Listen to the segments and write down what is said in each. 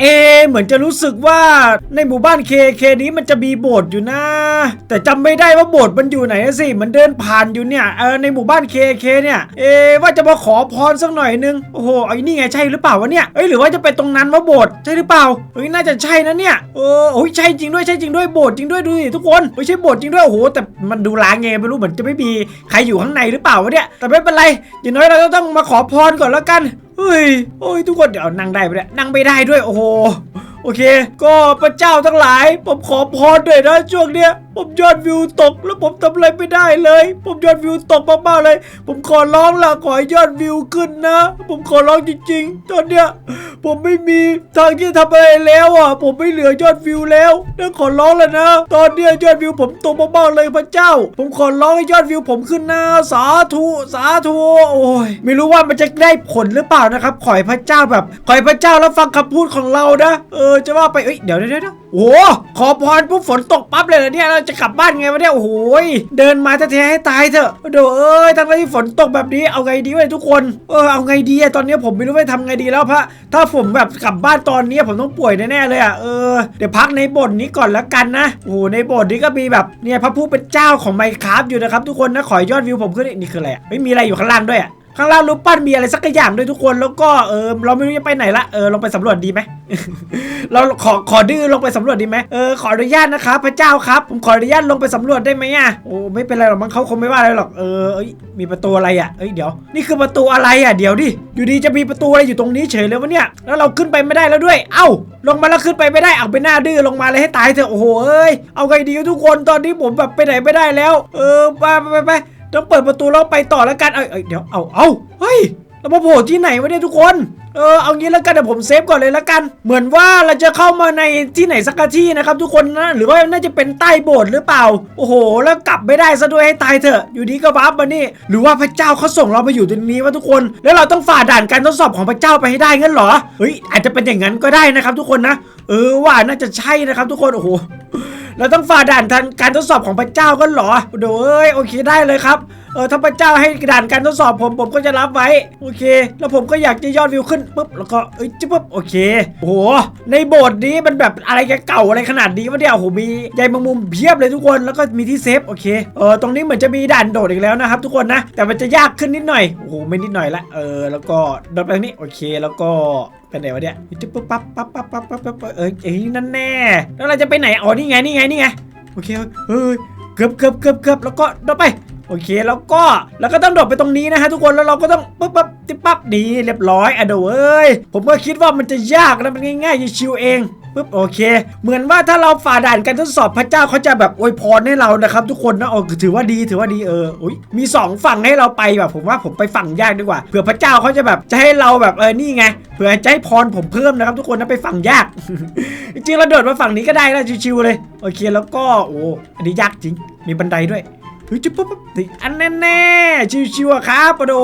เอ เหมือนจะรู้สึกว่าในหมู่บ้านเคเคนี้มันจะมีโบสถ์อยู่นะ แต่จำไม่ได้ว่าโบสถ์มันอยู่ไหนสิมันเดินผ่านอยู่เนี่ยเออในหมู่บ้านเคเคเนี่ยเอว่าจะมาขอพรสักหน่อยนึงโอ้โหไอ้นี่ไงใช่หรือเปล่าวะเนี่ยเอ้ยหรือว่าจะไปตรงนั้นว่าโบสถ์ใช่หรือเปล่าเฮ้ยน่าจะใช่นะเนี่ยเออโอ้ยใช่จริงด้วยใช่จริงด้วยโบสถ์จริงด้วยดูดิทุกคนไม่ใช่โบสถ์จริงด้วยโอ้โหแต่มันดูล้างไงไม่รู้เหมือนจะไม่มีใครอยู่ข้างในหรือเปล่าวะเนี่ยแต่ไม่เป็นไรอย่างน้อยเราก็ต้องมาขอพรก่อนแล้วกัน เฮ้ย โอ้ยทุกคนเดี๋ยวนั่งได้ไปเนี่ยนั่งไม่ได้ด้วย โอ้โห โอเค ก็พระเจ้าทั้งหลาย ผมขอพรด้วยนะช่วงเนี้ย ผมยอดวิวตกแล้วผมทำอะไรไม่ได้เลย ผมยอดวิวตกมากๆเลย ผมขอร้องล่ะขอให้ยอดวิวขึ้นนะ ผมขอร้องจริง ๆ ตอนเนี้ยผมไม่มีทางที่ทำอะไรแล้วอะ ผมไม่เหลือยอดวิวแล้วนะขอร้องแล้วนะ ตอนเนี้ยยอดวิวผมตกมากๆเลยพระเจ้า ผมขอร้องให้ยอดวิวผมขึ้นนะสาธุสาธุโอ้ยไม่รู้ว่ามันจะได้ผลหรือเปล่านะครับ ขอให้พระเจ้าแบบขอให้พระเจ้ารับฟังคำพูดของเรานะ เออจะว่าไปเอ้ยเดี๋ยวเดี๋ยวเดี๋ยวโอ้ขอพรปุ๊บฝนตกปั๊บเลยเหรอเนี่ยจะกลับบ้านไงวะเนี่ยโอ้โหเดินมาแท้ๆให้ตายเถอะโดเอ้ยทั้งที่ฝนตกแบบนี้เอาไงดีวะทุกคนเออเอาไงดีอะตอนนี้ผมไม่รู้ว่าทำไงดีแล้วพระถ้าผมแบบกลับบ้านตอนนี้ผมต้องป่วยแน่ๆเลยอะเออเดี๋ยวพักในบสถ์นี้ก่อนแล้วกันนะโอ้โหในบสถ์นี้ก็มีแบบเนี่ยพระผู้เป็นเจ้าของไมค์ครับอยู่นะครับทุกคนนะขอยอดวิวผมขึ้นนี่คืออะไรอะไม่มีอะไรอยู่ข้างล่างด้วยอะ ข้างล่างรูปปั้นมีอะไรสักอย่างด้วยทุกคนแล้วก็เออเราไม่รู้จะไปไหนละเออลงไปสำรวจดีไหมเราขอขอดื้อลงไปสำรวจดีไหมเออขออนุญาตนะครับพระเจ้าครับผมขออนุญาตลงไปสำรวจได้ไหมอะโอ้ไม่เป็นไรหรอกมั้งเขาคงไม่ว่าอะไรหรอกเออเอ้ยมีประตูอะไรอะเอ้ยเดี๋ยว นี่คือประตูอะไรอะเดี๋ยวดิอยู่ดีจะมีประตูอะไรอยู่ตรงนี้เฉยเลยวะเนี่ยแล้วเราขึ้นไปไม่ได้แล้วด้วย เอ้า ลงมาแล้วขึ้นไปไม่ได้เอาไปหน้าดื้อลงมาเลยให้ตายเถอะโอ้โหเอ้ยเอาไงดีทุกคนตอนนี้ผมแบบไปไหนไม่ได้แล้ว เออไปไปไปไป ต้องเปิดประตูแล้วไปต่อแล้วกันเอ้ยเอ้ยเดี๋ยวเอาเอาเฮ้ยเรามาโผล่ที่ไหนวะเนี่ยทุกคนเออเอางี้แล้วกันเดี๋ยวผมเซฟก่อนเลยแล้วกัน เหมือนว่าเราจะเข้ามาในที่ไหนสักที่นะครับทุกคนนะหรือว่าน่าจะเป็นใต้โบสถ์หรือเปล่า โอ้โห แล้วกลับไม่ได้ซะด้วยให้ตายเถอะ อยู่ดีก็บัฟมานี่ หรือว่าพระเจ้าเขาส่งเรามาอยู่ตรงนี้วะทุกคน แล้วเราต้องฝ่าด่านการทดสอบของพระเจ้าไปให้ได้งั้นเหรอเฮ้ยอาจจะเป็นอย่างนั้นก็ได้นะครับ ทุกคนนะเออว่าน่าจะใช่นะครับ ทุกคนโอ้โหเราต้องฝ่าด่านทางการทดสอบของพระเจ้ากันเหรอโดเอ้ยโอเคได้เลยครับเออถ้าพระเจ้าให้ด่านการทดสอบผมผมก็จะรับไว้โอเค แล้วผมก็อยากจะยอดวิวขึ้นปุ๊บแล้วก็เอ้ยจิ๊บปุ๊บโอเคโอ้โหในโบสถ์นี้มันแบบอะไรกันเก่าอะไรขนาดนี้วะเนี่ยโอ้โหมีใยแมงมุมเพียบเลยทุกคนแล้วก็มีที่เซฟโอเคเออตรงนี้เหมือนจะมีด่านโดดอีกแล้วนะครับ ทุกคนนะ แต่มันจะยากขึ้นนิดหน่อยโอ้โหไม่นิดหน่อยละเออแล้วก็โดดไปทางนี้โอเคแล้วก็ไปไหนวะเนี่ยจิ๊บปุ๊บปั๊บปั๊บปั๊บปั๊บปั๊บปั๊บเอ้ยเอ้ยนั่นแน่ แล้วเราจะไปไหน อ๋อ นี่ไง นี่ไง นี่ไง โอเค เฮ้ย เกือบเกือบเกือบเกือบแล้วก็โดดไป โอเคแล้วก็แล้วก็ต้องโดดไปตรงนี้นะฮะทุกคนแล้วเราก็ต้องปั๊บปั๊บติ๊บปั๊บดีเรียบร้อยอะเดี๋ยวเอ้ยผมก็คิดว่ามันจะยากนะมันง่ายๆชิวเองปุ๊บโอเค เหมือนว่าถ้าเราฝ่าด่านการทดสอบพระเจ้าเขาจะแบบอวยพรให้เรานะครับ ทุกคนนะโอ้ถือว่าดีถือว่าดีเอออุ้ยมีสองฝั่งให้เราไปแบบผมว่าผมไปฝั่งยากดีกว่าเผื่อพระเจ้าเขาจะแบบจะให้เราแบบเออนี่ไงเผื่อจะให้พรผมเพิ่มนะครับ ทุกคนนะไปฝั่งยาก จริงๆเราโดดมาฝั่งนี้ก็ได้นะชิวๆเลย โอเคแล้วก็โอ้อันนี้ยากจริง มีบันไดด้วย เฮ้ยจุ๊บปุ๊บปุ๊บนี่อันแน่แน่ชิวๆครับปะโด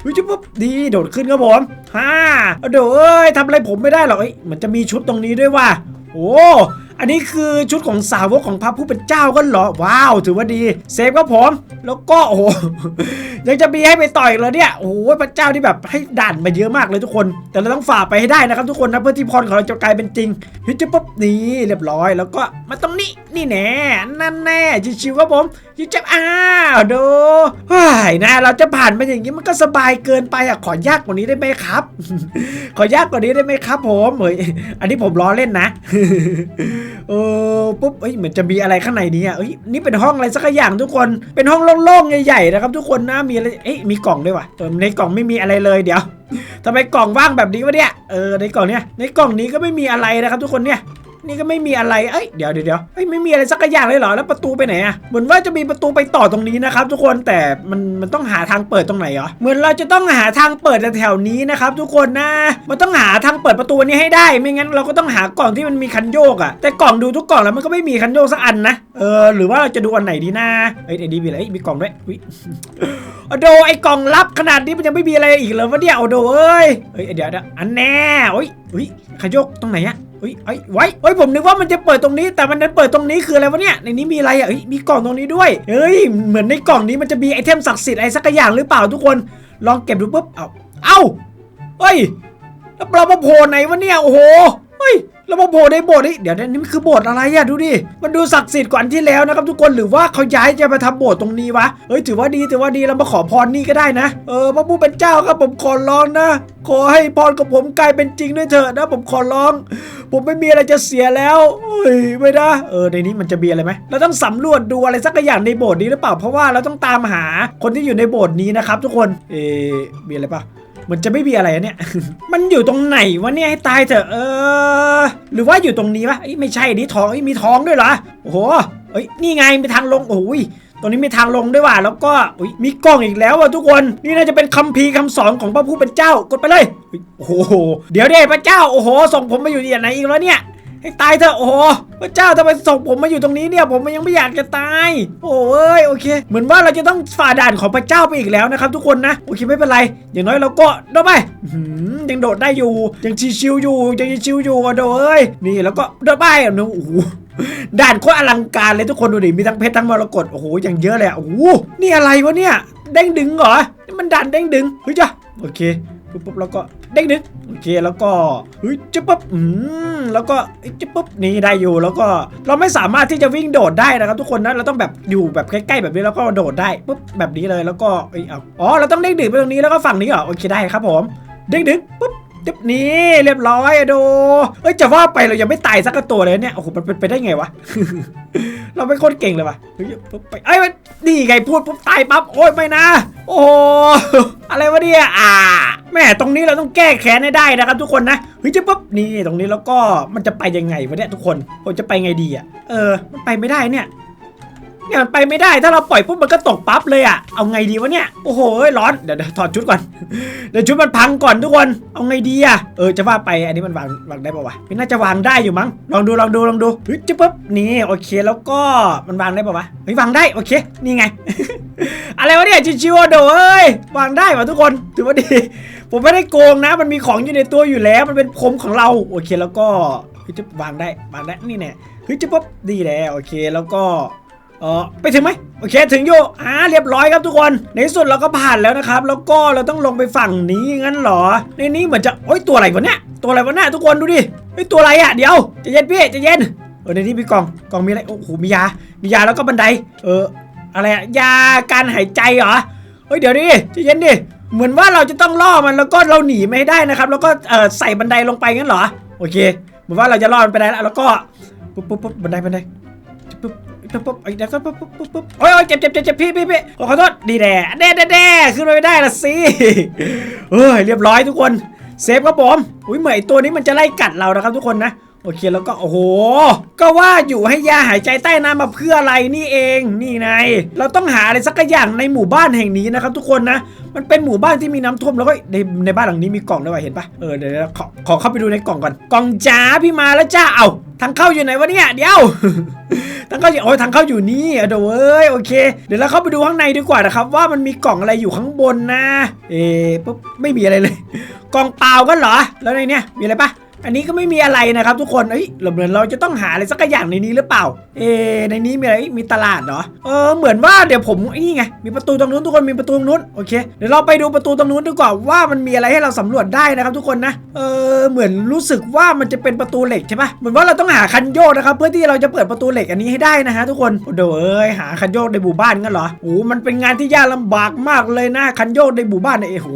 เฮ้ยจุ๊บปุ๊บดีโดดขึ้นครับผมฮ่าโดเอ้ยทำอะไรผมไม่ได้หรอกเอ้ยมันจะมีชุดตรงนี้ด้วยว่ะโอ้ อันนี้คือชุดของสาวกของพระผู้เป็นเจ้าก็เหรอ ว้าว ถือว่าดีเซฟครับผมแล้วก็โอ้โหยังจะมีให้ไปต่อยเหรอเนี่ยโอ้โหพระเจ้าที่แบบให้ด่านมาเยอะมากเลยทุกคน แต่เราต้องฝ่าไปให้ได้นะครับทุกคนนะเพื่อที่พรของเราจะกลายเป็นจริงฮ้ยจะปุ๊บนี่เรียบร้อย แล้วก็มาตรงนี้นี่แน่นั่นแน่ชิวๆครับผมชิวจะอ้าวดูเฮ้ยนะเราจะผ่านไปอย่างนี้มันก็สบายเกินไปอะขอยากกว่านี้ได้ไหมครับ ขอยากกว่านี้ได้ไหมครับ ผมเฮ้ยอันนี้ผมล้อเล่นนะเออปุ๊บเอ้ยเหมือนจะมีอะไรข้างในนี้อะเอ้ยนี่เป็นห้องอะไรสักอย่างทุกคนเป็นห้องโล่งๆใหญ่ๆนะครับทุกคนนะมีอะไรเอ้ยมีกล่องด้วยว่ะแต่ในกล่องไม่มีอะไรเลยเดี๋ยวทำไมกล่องว่างแบบนี้วะเนี่ยเออในกล่องเนี้ยในกล่องนี้ก็ไม่มีอะไรนะครับทุกคนเนี่ย นี่ก็ไม่มีอะไร เอ้ย เดี๋ยวเดี๋ยวเอ้ย ไม่มีอะไรสักอย่างเลยเหรอ แล้วประตูไปไหนอะเหมือนว่าจะมีประตูไปต่อตรงนี้นะครับทุกคน แต่มันมันต้องหาทางเปิดตรงไหนเหรอ เหมือนเราจะต้องหาทางเปิดแถวนี้นะครับทุกคนนะ มันต้องหาทางเปิดประตูนี้ให้ได้ ไม่งั้นเราก็ต้องหากล่องที่มันมีคันโยกอะแต่กล่องดูทุกกล่องแล้วมันก็ไม่มีคันโยกสักอันนะ เออ หรือว่าเราจะดูอันไหนดีนะ เอ้ยดีมีอะไรเอ้ยมีกล่องด้วยอุ๊ยโอโดไอ้กล่องลับขนาดนี้มันยังไม่มีอะไรอีกเลยวะเนี่ยโอโดเอ้ยเอ้ยเดี๋ยวเดี๋ยวอันแน่โอ้ยอุ้ยขยกตรงไหนอะ เฮ้ยไอ้ยไว้เฮ้ยผมนึกว่ามันจะเปิดตรงนี้ แต่มันนั้นเปิดตรงนี้คืออะไรวะเนี่ยในนี้มีอะไรอะเฮ้ยมีกล่องตรงนี้ด้วยเฮ้ยเหมือนในกล่องนี้มันจะมีไอเทมศักดิ์สิทธิ์อะไรสักอย่างหรือเปล่าทุกคน ลองเก็บดูปุ๊บเอาเอาเฮ้ยแล้วเรามาโผล่ไหนวะเนี่ยโอ้โห เฮ้ยแล้วมาโผล่ในโบสถ์นี่เดี๋ยวนะนี่มันคือโบสถ์อะไรอะดูดิมันดูศักดิ์สิทธิ์กว่าอันที่แล้วนะครับทุกคนหรือว่าเขาย้ายจะมาทำโบสถ์ตรงนี้วะเฮ้ยถือว่าดีถือว่าดีเรามาขอพรนี่ก็ได้นะ เออพระผู้เป็นเจ้าครับผมขอร้องนะ ขอให้พรของผมกลายเป็นจริงด้วยเถอะนะ ผมขอร้อง ผมไม่มีอะไรจะเสียแล้วเฮ้ยไม่นะเออในนี้มันจะมีอะไรไหมเราต้องสำรวจดูอะไรสักอย่างในโบสถ์นี้หรือเปล่าเพราะว่าเราต้องตามหาคนที่อยู่ในโบสถ์นี้นะครับทุกคนเอะมีอะไรปะ มันจะไม่มีอะไรเนี่ย มันอยู่ตรงไหนวะเนี่ยให้ตายเถอะเออ หรือว่าอยู่ตรงนี้ปะอ้ยไม่ใช่นี่ทองอ้ยมีทองด้วยเหรอโอ้โหเอ้ยนี่ไงมีทางลงโอ้ยตรงนี้มีทางลงด้วยว่ะแล้วก็อุ๊ยมีกล้องอีกแล้วว่ะทุกคนนี่น่าจะเป็นคัมภีร์คำสอนของพระผู้เป็นเจ้า กดไปเลยอุ๊ยโอ้โหเดี๋ยวเด้พระเจ้าโอ้โหส่งผมมาอยู่ที่ไหนอีกแล้วเนี่ย ให้ตายเถอะโอ้พระเจ้าทำไมส่งผมมาอยู่ตรงนี้เนี่ย ผมยังไม่อยากจะตาย โอ้เอ้ยโอเค เหมือนว่าเราจะต้องฝ่าด่านของพระเจ้าไปอีกแล้วนะครับทุกคนนะโอเคไม่เป็นไร อย่างน้อยเราก็โดดไปยังโดดได้อยู่ยังชิวๆอยู่ยังชิวๆอยู่อะโดเอ้ยนี่แล้วก็โดดไปอะโอ้โหด่านโคตรอลังการเลยทุกคนดูดิมีทั้งเพชรทั้งมรกตโอ้โหอย่างเยอะเลยอะโอ้โหนี่อะไรวะเนี่ยเด้งดึงเหรอนี่มันด่านเด้งดึงเฮ้ยจ้ะโอเค ปุ๊บปุ๊บแล้วก็เด้งดึงโอเคแล้วก็เฮ้ยจิ๊บปุ๊บอืมแล้วก็เอ้ยจิ๊บปุ๊บนี่ได้อยู่แล้วก็เราไม่สามารถที่จะวิ่งโดดได้นะครับ ทุกคนนะเราต้องแบบอยู่แบบใกล้ๆแบบนี้แล้วก็โดดได้ปุ๊บแบบนี้เลยแล้วก็เฮ้ยอ๋อเราต้องเด้งดึงไปตรงนี้แล้วก็ฝั่งนี้เหรอโอเคได้ครับผม เด้งดึงปุ๊บจิ๊บนี่เรียบร้อยอะโดเอ้ยจะว่าไปเรายังไม่ตายสักตัวเลยเนี่ยโอ้โหมันเป็นไปได้ไงวะเราเป็นคนเก่งเลยว่ะเฮ้ยปุ๊บไปเอ้นนี่ไงพูดปุ๊บตายปั๊บโอ้ยไม่นะ โอ้อะไรวะเนี่ยอ่า แม่ตรงนี้เราต้องแก้แค้นให้ได้นะครับ ทุกคนนะเฮ้ยจะปุ๊บนี่ตรงนี้แล้วก็มันจะไปยังไงวะเนี่ยทุกคนผมจะไปไงดีอะเออมันไปไม่ได้เนี่ย เนี่ยมันไปไม่ได้ถ้าเราปล่อยปุ๊บมันก็ตกปั๊บเลยอะเอาไงดีวะเนี่ยโอ้โหร้อนเดี๋ยวเดี๋ยวถอดชุดก่อนเดี๋ยวชุดมันพังก่อนทุกคนเอาไงดีอะเออจะว่าไปอันนี้มันวางวางได้ปะวะม่น่าจะวางได้อยู่มั้งลองดูลองดูลองดูเฮ้ยจะปุ๊บนี่โอเคแล้วก็มันวางได้ปะวะเฮ้ยวางได้โอเคนี่ไง อะไรวะเนี่ยชิวๆโดเอ้ยวางได้ป่ะทุกคนถือว่าดี ผมไม่ได้โกงนะ มันมีของอยู่ในตัวอยู่แล้ว มันเป็นพรมของเราโอเคแล้วก็จะวางได้วางได้นี่แน่เฮ้ยจะปุ๊บดีแล้วโอเคแล้วก็ เออไปถึงไหมโอเคถึงอยู่อ่าเรียบร้อยครับทุกคน ในที่สุดเราก็ผ่านแล้วนะครับ แล้วก็เราต้องลงไปฝั่งนี้งั้นเหรอ ในนี้เหมือนจะโอ้ยตัวอะไรวะเนี่ยตัวอะไรวะเนี่ยทุกคนดูดิเฮ้ยตัวอะไรอะเดี๋ยวจะเย็นพี่จะเย็นเออในนี้มีกล่องกล่องมีอะไรโอ้โหมียา มียาแล้วก็บันได เอออะไรอะยาการหายใจเหรอเฮ้ยเดี๋ยวดิจะเย็นดิเหมือนว่าเราจะต้องล่อมันแล้วก็เราหนีไม่ได้นะครับ แล้วก็เออใส่บันไดลงไปงั้นเหรอโอเคเหมือนว่าเราจะล่อมันไปได้แล้วแล้วก็ปุ๊บปุ๊บปุ๊บบันไดบันไดปุ๊บ ปุ๊บปุ๊บไอ้เด็กปุ๊บปุ๊บปุ๊บปุ๊บโอ้ยเจ็บเจ็บเจ็บพี่พี่พี่ขอขอโทษดีแด่แด่แด่แด่ขึ้นมาไม่ได้ละสิเฮ้ยเรียบร้อยทุกคนเซฟครับผมอุ้ยเหมยตัวนี้มันจะไล่กัดเรานะครับทุกคนนะ โอเคแล้วก็โอ้โห ก็ว่าอยู่ให้ยาหายใจใต้น้ำมาเพื่ออะไรนี่เองนี่ไงเราต้องหาอะไรสักอย่างในหมู่บ้านแห่งนี้นะครับทุกคนนะ มันเป็นหมู่บ้านที่มีน้ำท่วมแล้วก็ในในบ้านหลังนี้มีกล่องด้วยวะเห็นปะเออเดี๋ยวขอขอเข้าไปดูในกล่องก่อนกล่องจ้าพี่มาแล้วจ้าเอาทางเข้าอยู่ไหนวะเนี่ยเดี๋ยวทางเข้าอยู่โอ้ยทางเข้าอยู่นี่เดี๋ยวเอ้ยโอเค เดี๋ยวเราเข้าไปดูข้างในดีกว่านะครับ ว่ามันมีกล่องอะไรอยู่ข้างบนนะ เอ๊ปุ๊บไม่มีอะไรเลย กล่องเปล่ากันเหรอ แล้วในเนี้ยมีอะไรปะ อันนี้ก็ไม่มีอะไรนะครับทุกคนเอ้ยเหมือนเราจะต้องหาอะไรสักอย่างในนี้หรือเปล่า เอในนี้มีอะไร มีตลาดเหรอ เออ เหมือนว่าเดี๋ยวผมนี่ไง มีประตูตรงนู้นทุกคน มีประตูตรงนู้น โอเค เดี๋ยวเราไปดูประตูตรงนู้นดีกว่าว่ามันมีอะไรให้เราสำรวจได้นะครับทุกคนนะ เออ เหมือนรู้สึกว่ามันจะเป็นประตูเหล็กใช่ปะเหมือนว่าเราต้องหาคันโยกนะครับเพื่อที่เราจะเปิดประตูเหล็กอันนี้ให้ได้นะฮะทุกคนโอ้เดี๋ยวเอ้ยหาคันโยกในหมู่บ้านงั้นเหรอ โอ้มันเป็นงานที่ยากลำบากมากเลยนะคันโยกในหมู่บ้านเนี่ยโอ้โห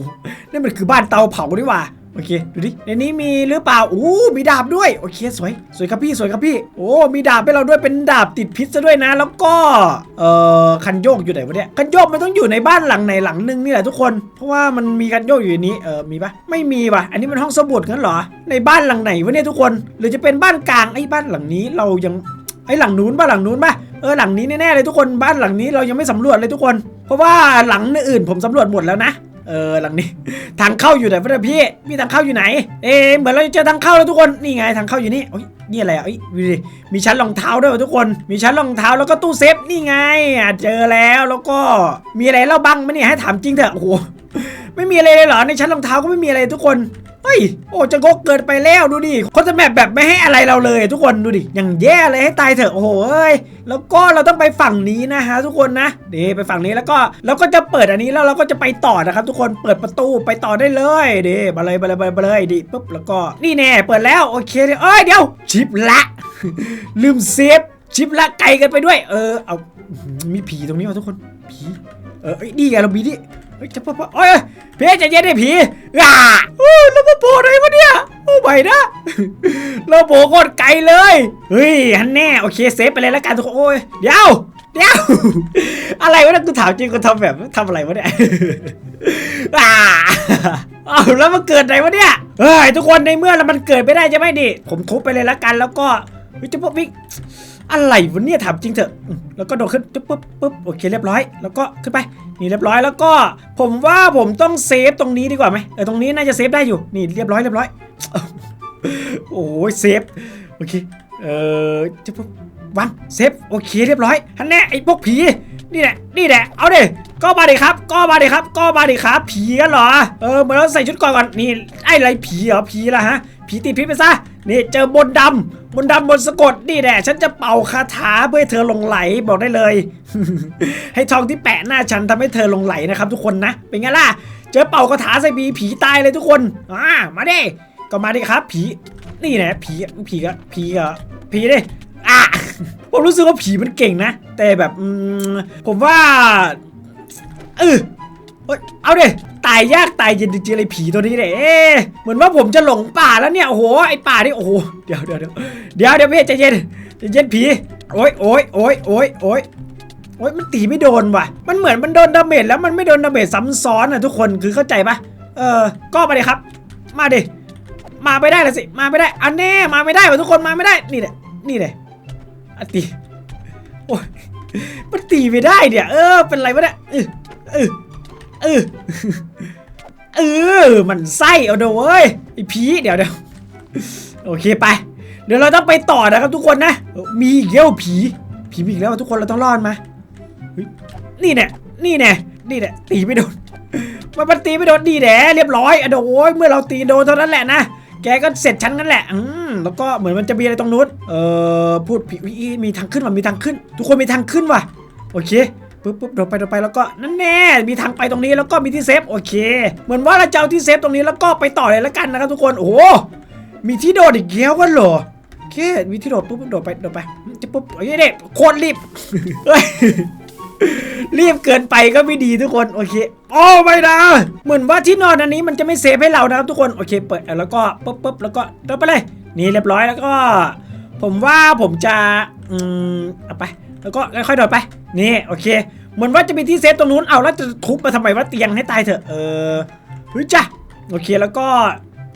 นี่มันคือบ้านเตาเผาดีหว่า โอเคดูดิในนี้มีหรือเปล่าอู้มีดาบด้วยโอเคสวยสวยครับพี่สวยครับพี่ โอ้มีดาบให้เราด้วยเป็นดาบติดพิษซะด้วยนะ แล้วก็เอ่อคันโยกอยู่ไหนวะเนี่ยคันโยกมันต้องอยู่ในบ้านหลังไหนหลังหนึ่งนี่แหละทุกคน เพราะว่ามันมีคันโยกอยู่ในนี้เออมีปะไม่มีปะอันนี้มันห้องสมุดงั้นเหรอ ในบ้านหลังไหนวะเนี่ยทุกคน หรือจะเป็นบ้านกลางไอ้บ้านหลังนี้เรายังไอ้หลังนู้นบ้านหลังนู้นป่ะเออหลังนี้แน่ๆเลยทุกคนบ้านหลังนี้เรายังไม่สำรวจเลยทุกคน เพราะว่าหลังอื่นผมสำรวจหมดแล้วนะ เออหลังนี้ ทางเข้าอยู่ไหนวะเนี่พี่มีทางเข้าอยู่ไหน เอ๊เหมือนเราจะเจอทางเข้าแล้วทุกคนนี่ไงทางเข้าอยู่นี่โอ้ยนี่อะไรอะอ้ยดูดิมีชั้นรองเท้าด้วยว่ะทุกคน มีชั้นรองเท้าแล้วก็ตู้เซฟนี่ไงอะเจอแล้วแล้วก็มีอะไรเล่าบ้างไหมเนี่ยให้ถามจริงเถอะโอ้โหไม่มีอะไรเลยเหรอในชั้นรองเท้าก็ไม่มีอะไรทุกคน เฮ้ย โอ้จะงกเกินไปแล้วดูดิเขาจะแบบแบบไม่ให้อะไรเราเลยทุกคนดูดิ อย่างแย่เลยให้ตายเถอะ โอ้โหเอ้ยแล้วก็เราต้องไปฝั่งนี้นะฮะทุกคนนะเดี๋ยวไปฝั่งนี้แล้วก็เราก็จะเปิดอันนี้แล้วเราก็จะไปต่อนะครับ ทุกคนเปิดประตูไปต่อได้เลยเดี๋ยวมาเลยมาเลยมาเลยดิปุ๊บแล้วก็นี่แน่เปิดแล้วโอเคเดี๋ยวเอ้ยเดี๋ยวชิปละ ลืมเซฟชิปละไกลกันไปด้วย เออเอามีผีตรงนี้ว่ะทุกคนผีเออเอ้ยนี่ไงเรามีนี่ เฮ้ยจะปะปะเอ้ยเพี่ใจเย็นดิผีอ่าโอ้ยเรามาโผล่ไหนวะเนี่ยโอ้ไม่นะเราโผล่โคตรไกลเลยเฮ้ยฮันแน่โอเคเซฟไปเลยแล้วกันทุกคนโอ้ยเดี๋ยวเดี๋ยวอะไรวะเนี่ยกูถามจริงกูทำแบบทำอะไรวะเนี่ยอ่าอ้าวแล้วมันเกิดไหนวะเนี่ยเฮ้ยทุกคนในเมื่อแล้วมันเกิดไม่ได้ใช่ไหมดิผมทุบไปเลยละกันแล้วก็เฮ้ยจะปุ๊บวิก อะไรวะเนี่ยถามจริงเถอะ แล้วก็โดดขึ้นปุ๊บปุ๊บปุ๊บโอเคเรียบร้อย แล้วก็ขึ้นไป นี่เรียบร้อยแล้วก็ ผมว่าผมต้องเซฟตรงนี้ดีกว่าไหมเออตรงนี้น่าจะเซฟได้อยู่ นี่เรียบร้อยเรียบร้อย โอ้ยเซฟ โอเค เออจะปุ๊บวันเซฟโอเคเรียบร้อยฮันแน่ไอ้พวกผีนี่แหละนี่แหละเอาดิก็มาดิครับ ก็มาดิครับ ก็มาดิครับ ผีกันเหรอเออเหมือนเราใส่ชุดก่อนก่อนนี่ไอ้อะไรผีเหรอผีละฮะ ผีติดพิษไปซะนี่เจอบนดำ บนต์ดำบนต์สะกดนี่แหละฉันจะเป่าคาถาเพื่อให้เธอหลงไหลบอกได้เลย ให้ทองที่แปะหน้าฉันทำให้เธอหลงไหลนะครับ ทุกคนนะ เป็นไงล่ะ เจอเป่าคาถาใส่บีผีตายเลยทุกคนอ่ามาดิก็มาดิครับ ผีนี่แหละผีผีก็ผีก็ผีดิอะผมรู้สึกว่าผีมันเก่งนะ แต่แบบอืมผมว่าเออเฮ้ยเอาดิ ตายยากตายเย็นจริงๆเลยผีตัวนี้เนี่ยเอ๊ะเหมือนว่าผมจะหลงป่าแล้วเนี่ยโอ้โหไอป่านี่โอ้โหเดี๋ยวเดี๋ยวเดี๋ยวเดี๋ยวเดี๋ยวพี่ใจเย็นใจเย็นผีโอ้ยโอ้ยโอ้ยโอ้ยโอ้ยโอ้ยมันตีไม่โดนว่ะ มันเหมือนมันโดนดาเมจแล้วมันไม่โดนดาเมจซ้ำซ้อนอะทุกคนคือเข้าใจปะเออก็มาดิครับ มาดิมาไม่ได้ละสิมาไม่ได้อันแน่มาไม่ได้ว่ะทุกคนมาไม่ได้นี่แหละนี่แหละอะตีโอ้ยมันตีไม่ได้เนี่ยเออเป็นไรวะเนี่ยเออเออ เออเออมันไส้เอาเด้อเว้ยไอผีเดี๋ยวเดี๋ยวโอเคไป เดี๋ยวเราต้องไปต่อนะครับทุกคนนะ มีอีกแล้วผีผีมีอีกแล้วทุกคนเราต้องรอดมาเฮ้ยนี่แน่นี่แน่นี่แน่ตีไม่โดนมันมันตีไม่โดนดีแหละเรียบร้อยอะโดยเมื่อเราตีโดนเท่านั้นแหละนะแกก็เสร็จฉันนั่นแหละอืมแล้วก็เหมือนมันจะมีอะไรตรงนู้นเออพูดผีมีทางขึ้นว่ะมีทางขึ้น ทุกคนมีทางขึ้นว่ะโอเค ปุ๊บปุ๊บโดดไปโดดไปแล้วก็นั่นแน่มีทางไปตรงนี้แล้วก็มีที่เซฟโอเค เหมือนว่าเราจะเอาที่เซฟตรงนี้แล้วก็ไปต่อเลยแล้วกันนะครับทุกคนโอ้มีที่โดดอีกแล้วกันเหรอโอเคมีที่โดดปุ๊บโดดไปโดดไปจะปุ๊บโอ้ยเด็กโคตรรีบรีบเกินไปก็ไม่ดีทุกคนโอเคโอ้ไม่นะเหมือนว่าที่นอนอันนี้มันจะไม่เซฟให้เรานะครับทุกคนโอเค เปิดแล้วก็ปุ๊บปุ๊บแล้วก็เดินไปเลย นี่เรียบร้อยแล้วก็ ผมว่าผมจะอืมเอาไป แล้วก็ค่อยๆเดินไป นี่ โอเค เหมือนว่าจะมีที่เซฟตรงนู้น เอาแล้วจะทุบมาทำไมว่าเตียงให้ตายเถอะ เออเฮ้ยจ้ะ โอเค แล้วก็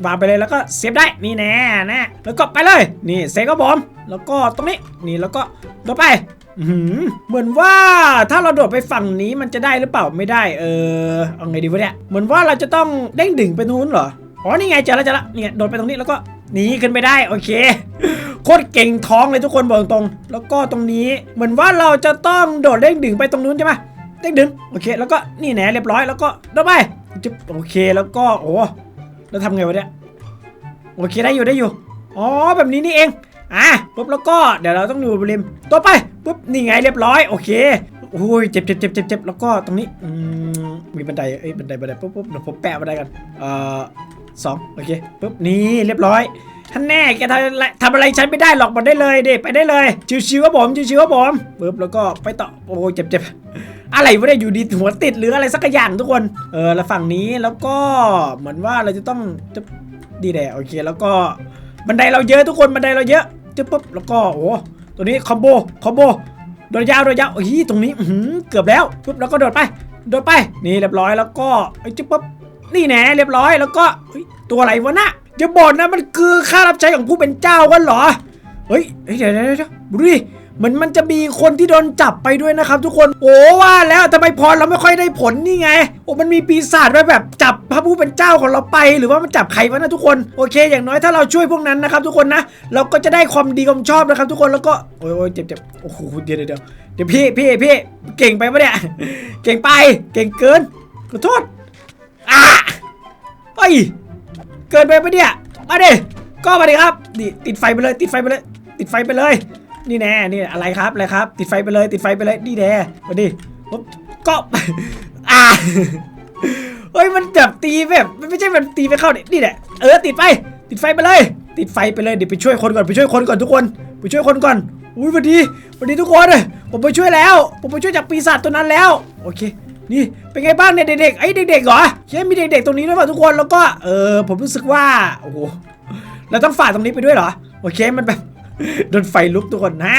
วางไปเลยแล้วก็เซฟได้ นี่แน่แน่แล้วก็ไปเลย นี่เซฟก็บอม แล้วก็ตรงนี้ นี่แล้วก็โดดไปเหมือนว่าถ้าเราโดดไปฝั่งนี้มันจะได้หรือเปล่าไม่ได้ เออ เอาไงดีวะเนี่ย เหมือนว่าเราจะต้องเด้งดึงไปนู้นเหรอ อ๋อ นี่ไงเจอแล้วเจอแล้วนี่ไงโดดไปตรงนี้แล้วก็ หนีขึ้นไปได้โอเคโคตรเก่งท้องเลยทุกคนบอกตรงๆแล้วก็ตรงนี้เหมือนว่าเราจะต้องโดดเด้งดึงไปตรงนู้นใช่ไหมเด้งดึงโอเค แล้วก็นี่แหนเรียบร้อยแล้วก็โดดไปจึ๊บโอเคแล้วก็โอ้แล้วทำไงวะเนี่ยโอเคได้อยู่ได้อยู่อ๋อแบบนี้นี่เองอะปุ๊บแล้วก็เดี๋ยวเราต้องดูบริมตัวไปปุ๊บนี่ไงเรียบร้อยโอเคโอ้ยเจ็บเจ็บเจ็บเจ็บเจ็บแล้วก็ตรงนี้อืมมีบันไดเอ้ยบันไดบันไดปุ๊บปุ๊บเดี๋ยวผมแปะบันไดกันเอ่อ สองโอเคปุ๊บนี่เรียบร้อยท่านแน่แกทำอะไรทำอะไรฉันไม่ได้หรอกบอกได้เลยเด็ไปได้เลยชิวๆครับผมชิวๆครับผมปุ๊บแล้วก็ไปต่อโอ้เจ็บเจ็บอะไรวะเนี่ยอยู่ดีหัวติดหรืออะไรสักอย่างทุกคนเออแล้วฝั่งนี้แล้วก็เหมือนว่าเราจะต้องจะดีแหละโอเคแล้วก็บันไดเราเยอะทุกคนบันไดเราเยอะจึ๊บปุ๊บแล้วก็โอ้ตัวนี้คอมโบคอมโบโดดยาวโดดยาวโอ้ยตรงนี้เกือบแล้วปุ๊บแล้วก็โดดไปโดดไปนี่เรียบร้อยแล้วก็ไอ้จึ๊บปุ๊บ นี่แน่เรียบร้อยแล้วก็เฮ้ยตัวอะไรวะนะอย่าบอกนะมันคือค่ารับใช้ของผู้เป็นเจ้ากันเหรอ เฮ้ยเฮ้ยเดี๋ยวเดี๋ยวเดี๋ยวดูดิเหมือนมันจะมีคนที่โดนจับไปด้วยนะครับทุกคน โอ้ว่าแล้วทำไมพรเราไม่ค่อยได้ผลนี่ไง โอ้มันมีปีศาจไว้แบบจับพระผู้เป็นเจ้าของเราไปหรือว่ามันจับใครวะนะทุกคน โอเค อย่างน้อยถ้าเราช่วยพวกนั้นนะครับทุกคนนะ เราก็จะได้ความดีความชอบนะครับทุกคนแล้วก็ โอ้ยเจ็บเจ็บโอ้โหเดี๋ยวเดี๋ยวเดี๋ยวเดี๋ยวพี่พี่พี่เก่งไปปะเนี่ย เก่งไป เก่งเกินขอโทษ อะเฮ้ย เกินไปปะเนี่ย มาดิ ก็มาดิครับ นี่ติดไฟไปเลย ติดไฟไปเลย ติดไฟไปเลย นี่แน่ นี่อะไรครับอะไรครับ ติดไฟไปเลย ติดไฟไปเลย นี่แน่มาดิปุ๊บก็อ่าเฮ้ย มันแบบตีแบบมันไม่ใช่มันตีไปเข้าเนี่ยนี่แหละ เออ ติดไฟติดไฟไปเลย ติดไฟไปเลย เดี๋ยวไปช่วยคนก่อน ไปช่วยคนก่อนทุกคน ไปช่วยคนก่อน อุ้ยสวัสดีสวัสดีทุกคน ผมไปช่วยแล้ว ผมไปช่วยจากปีศาจตัวนั้นแล้ว โอเค นี่เป็นไงบ้างเนี่ยเด็กๆไอ้ยเด็กๆเหรอเฮ้ยมีเด็กๆตรงนี้ด้วยป่ะทุกคนแล้วก็เออผมรู้สึกว่าโอ้โหเราต้องฝ่าตรงนี้ไปด้วยเหรอโอเคมันแบบโดนไฟลุกทุกคนนะ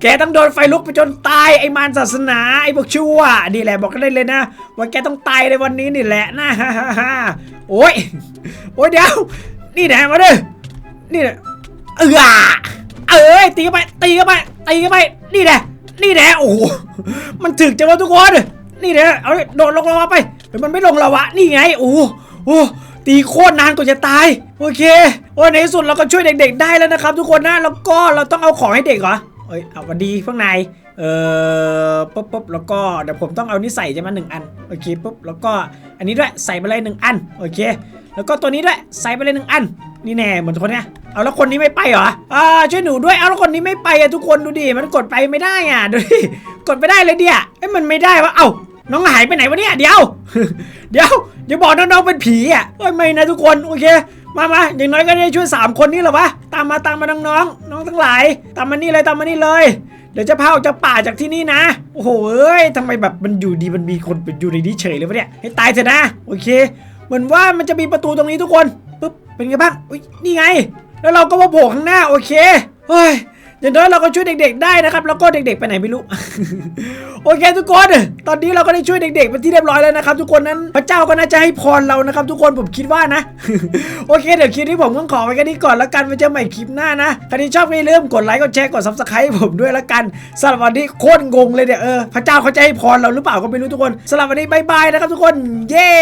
แกต้องโดนไฟลุกไปจนตายไอ้มารศาสนาไอ้พวกชั่วนี่แหละบอกกันได้เลยนะ ว่าแกต้องตายในวันนี้นี่แหละนะฮ่าฮ่าฮ่าโอ้ยโอ้ยเดี๋ยว นี่แหละมาดินี่แหละเออเอ้ยตีเข้าไปตีเข้าไปตีเข้าไปนี่แหละนี่แหละโอ้โหมันถึกจังวะทุกคน นี่แหละเอาโดดลงลงมาไปเฮ้ยมันไม่ลงละวะนี่ไงโอ้โหโอ้ตีโคตรนานกว่าจะตาย โอเคโอ้ในที่สุดเราก็ช่วยเด็ก ๆ ได้แล้วนะครับ ทุกคนนะแล้วก็เราต้องเอาของให้เด็กเหรอเอ้ยเอาวันดีพวกนายเอ่อปุ๊บปุ๊บแล้วก็เดี๋ยวผมต้องเอานี่ใส่ใช่ไหมหนึ่งอันโอเคปุ๊บแล้วก็อันนี้ด้วยใส่ไปเลยหนึ่งอันโอเค แล้วก็ตัวนี้ด้วยใส่ไปเลยหนึ่งอัน นี่แน่เหมือนคนเนี้ย เอาแล้วคนนี้ไม่ไปเหรออ่าช่วยหนูด้วย เอาแล้วคนนี้ไม่ไปอะทุกคนดูดิ มันกดไปไม่ได้อะดูดิ กดไปได้เลยเดียเอ้ยมันไม่ได้วะ เอ้า น้องหายไปไหนวะเนี่ย เดี๋ยว เดี๋ยวอย่าบอกน้องๆเป็นผีอะเอ้ยไม่นะทุกคน โอเค มามาอย่างน้อยก็ได้ช่วยสามคนนี้หรอวะ ตามมาตามมาน้องๆ น้องทั้งหลาย ตามมานี่เลยตามมานี่เลยเดี๋ยวจะพาออกจากป่าจากที่นี่นะ โอ้โหเอ้ยทำไมแบบมันอยู่ดีมันมีคนอยู่ในนี้เฉยเลยวะเนี่ย ให้ตายเถอะนะ โอเค เหมือนว่ามันจะมีประตูตรงนี้ทุกคนปุ๊บ เป็นไงบ้าง อุ้ย นี่ไง แล้วเราก็มาโผล่ข้างหน้าโอเคเฮ้ยอย่างน้อยเราก็ช่วยเด็ก ๆ ได้นะครับ แล้วก็เด็ก ๆ ไปไหนไม่รู้ โอเคทุกคน ตอนนี้เราก็ได้ช่วยเด็กๆเป็นที่เรียบร้อยแล้วนะครับ ทุกคนนั้นพระเจ้าก็น่าจะให้พรเรานะครับ ทุกคนผมคิดว่านะ โอเคเดี๋ยวคลิปนี้ผมต้องขอไว้แค่นี้ก่อนแล้วกันไว้เจอใหม่คลิปหน้านะใครที่ชอบก็อย่าลืมกดไลค์กดแชร์กดซับสไครต์ผมด้วยละกันสำหรับวันนี้โคตรงงเลยเนี่ยเออพระเจ้าเขาจะให้พรเราหรือเปล่าก็ไม่รู้ทุกคนสำหรับวันนี้บายบายนะครับ ทุกคน เย้